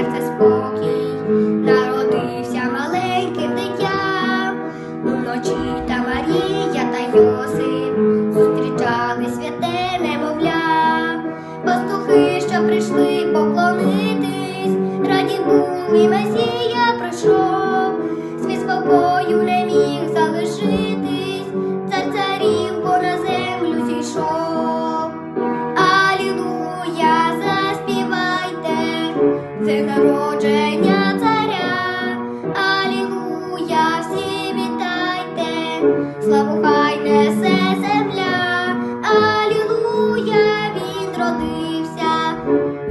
серце спокій, народився маленьким дитям, ну, вночі та Марія та Йосип зустрічали святе немовля, пастухи, що прийшли поклонитись, раді були Месія. народження царя, Алілуя, всі вітайте, славу хай несе земля, Алілуя, він родився,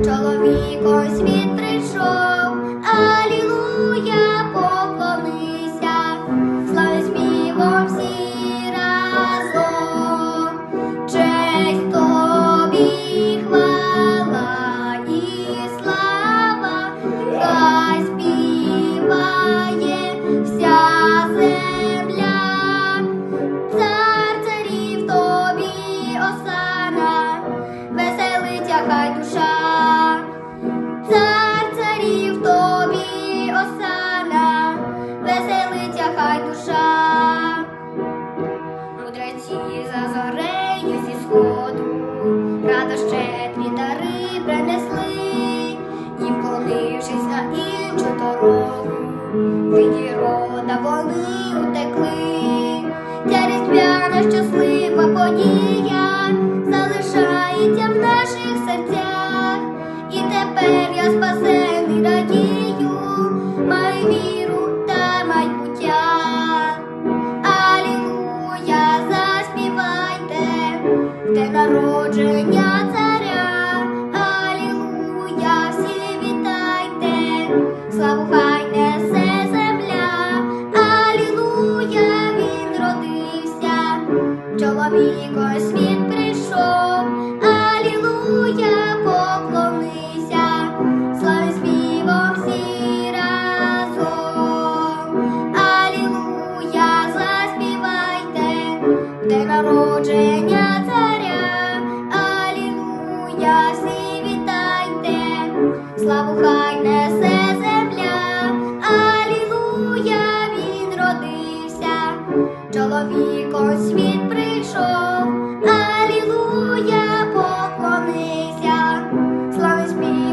чоловіком світ прийшов, Алілуя, поклонися, слави співом всі. Несли, і вклонившись на іншу дорогу, від рода вони утекли, ця різдвяна щаслива подія залишається в наших серцях, і тепер я спасений радію, маю віру та майбуття. Алілуя, заспівайте, те народження. віко світ.